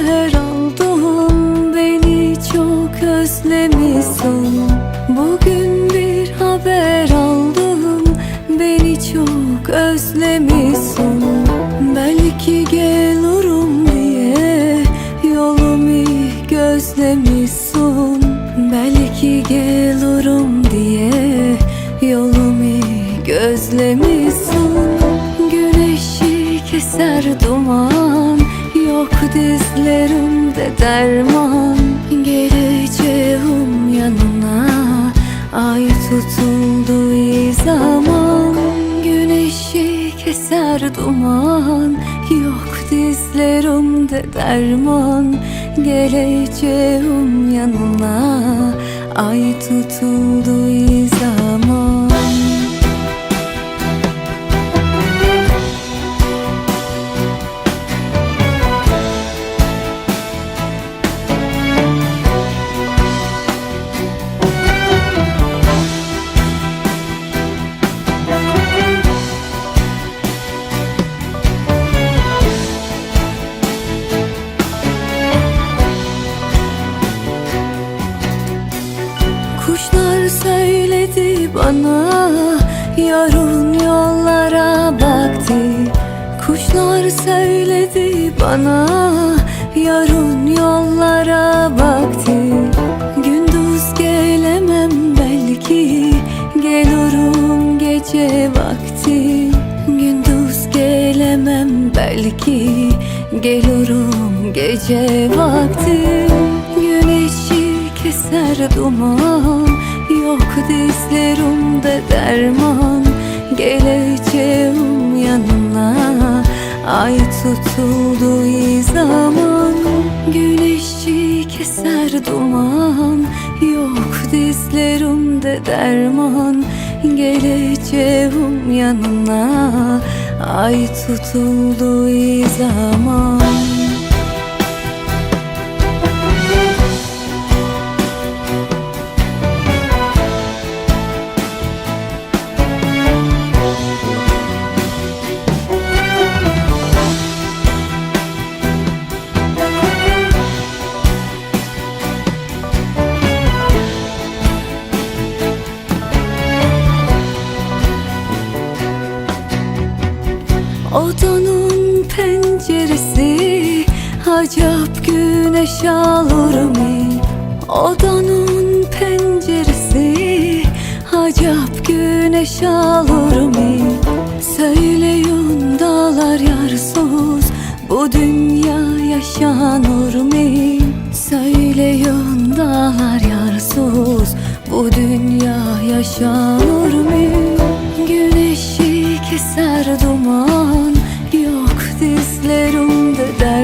bir haber aldım Beni çok özlemişsin. Bugün bir haber aldım Beni çok özlemişsin. Belki gelirim diye Yolumu gözlemişsin. Belki gelirim diye Yolumu gözlemişsin. Güneşi keser duman Yok dizlerimde derman. Geleceğim yanına Ay tutulduğu zaman. Güneşi keser duman Yok dizlerimde derman. Geleceğim yanına Ay tutulduğu zaman bana Yarın yollara baktı. Kuşlar söyledi bana Yarın yollara baktı. Gündüz gelemem belki Gelirim gece vakti. Gündüz gelemem belki Gelirim gece vakti. Güneşi keser duman Yok dizlerimde derman. Geleceğim yanına. Ay tutulduğu zaman. Güneşi keser duman. Yok dizlerimde derman. Geleceğim yanına. Ay tutulduğu zaman Acap güneş alır mı? Odanın penceresi Acap güneş alır mı? Söyleyin dağlar yarsız Bu dünya yaşanır mı? Söyleyin dağlar yarsız Bu dünya yaşanır mı? Güneşi keser duman Yok dizlerimde derman